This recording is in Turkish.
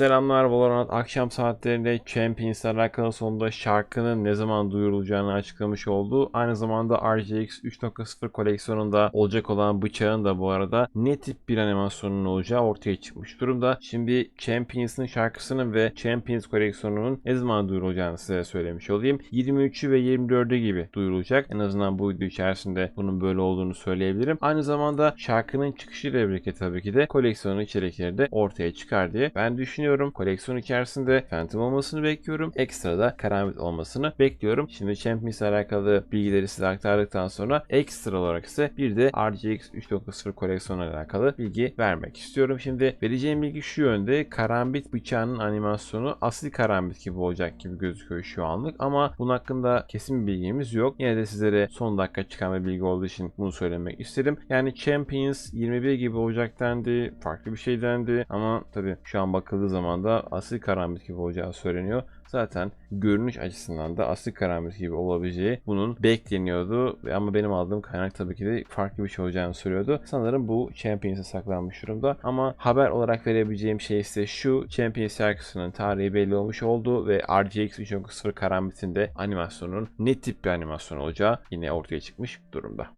Selamlar Valorant akşam saatlerinde Champions alakalı sonunda şarkının ne zaman duyurulacağını açıklamış oldu. Aynı zamanda RGX 3.0 koleksiyonunda olacak olan bıçağın da bu arada ne tip bir animasyonun olacağı ortaya çıkmış durumda. Şimdi Champions'ın şarkısının ve Champions koleksiyonunun ne zaman duyurulacağını size söylemiş olayım. 23'ü ve 24'ü gibi duyurulacak. En azından bu video içerisinde bunun böyle olduğunu söyleyebilirim. Aynı zamanda şarkının çıkışıyla birlikte tabii ki de koleksiyonun içerikleri de ortaya çıkar diye ben düşünüyorum. Koleksiyon içerisinde Phantom olmasını bekliyorum. Ekstra da Karambit olmasını bekliyorum. Şimdi Champions alakalı bilgileri size aktardıktan sonra ekstra olarak ise bir de RGX 3.0 koleksiyonu ile alakalı bilgi vermek istiyorum. Şimdi vereceğim bilgi şu yönde. Karambit bıçağının animasyonu asli karambit gibi olacak gibi gözüküyor şu anlık ama bunun hakkında kesin bir bilgimiz yok. Yine de sizlere son dakika çıkan bir bilgi olduğu için bunu söylemek istedim. Yani Champions 21 gibi olacak dendi. Farklı bir şey dendi ama tabii şu an bakıldığı zaman da asli karambit gibi olacağı söyleniyor. Zaten görünüş açısından da asli karambit gibi olabileceği bunun bekleniyordu. Ama benim aldığım kaynak tabii ki de farklı bir şey olacağını söylüyordu. Sanırım bu Champions'a saklanmış durumda. Ama haber olarak verebileceğim şey ise şu. Champions şarkısının tarihi belli olmuş oldu ve RGX 3.0 karambitinde animasyonun ne tip bir animasyon olacağı yine ortaya çıkmış durumda.